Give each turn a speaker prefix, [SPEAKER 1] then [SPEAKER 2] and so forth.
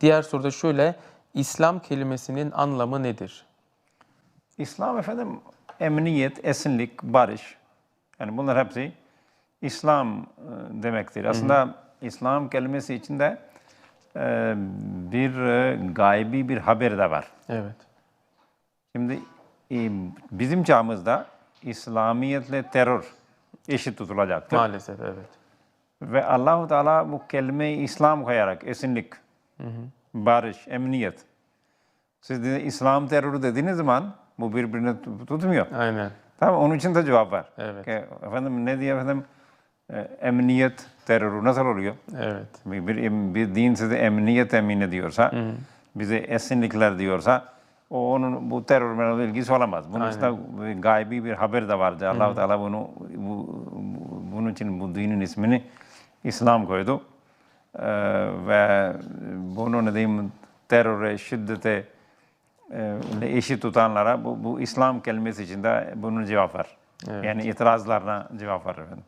[SPEAKER 1] Diğer soruda şöyle, İslam kelimesinin anlamı nedir?
[SPEAKER 2] İslam efendim emniyet, esinlik, barış. Yani bunlar hepsi İslam e, demektir. Aslında İslam kelimesi içinde e, bir e, gaybi bir haber de var.
[SPEAKER 1] Evet.
[SPEAKER 2] Şimdi bizim çağımızda İslamiyetle terör eşit tutulacaktır.
[SPEAKER 1] Maalesef evet.
[SPEAKER 2] Ve Allahu Teala bu kelimeyi İslam koyarak esinlik, barış, emniyet. Siz de İslam terörü dediğiniz zaman bu birbirini tut- tutmuyor.
[SPEAKER 1] Aynen.
[SPEAKER 2] Tamam onun için de cevap var.
[SPEAKER 1] Evet.
[SPEAKER 2] Ki, efendim ne diye efendim e, emniyet terörü nasıl oluyor?
[SPEAKER 1] Evet.
[SPEAKER 2] Bir, bir, din size emniyet emin ediyorsa, bize esinlikler diyorsa o onun bu terörle ilgisi olamaz. Bunun içinde bir gaybi bir haber de vardı. Allah-u Teala bunu bu, bu- bunun için bu dinin ismini İslam koydu. Ee, ve bunu ne diyeyim teröre, şiddete e, eşit tutanlara bu, bu İslam kelimesi içinde bunun cevap var. Yani itirazlarına cevap var efendim.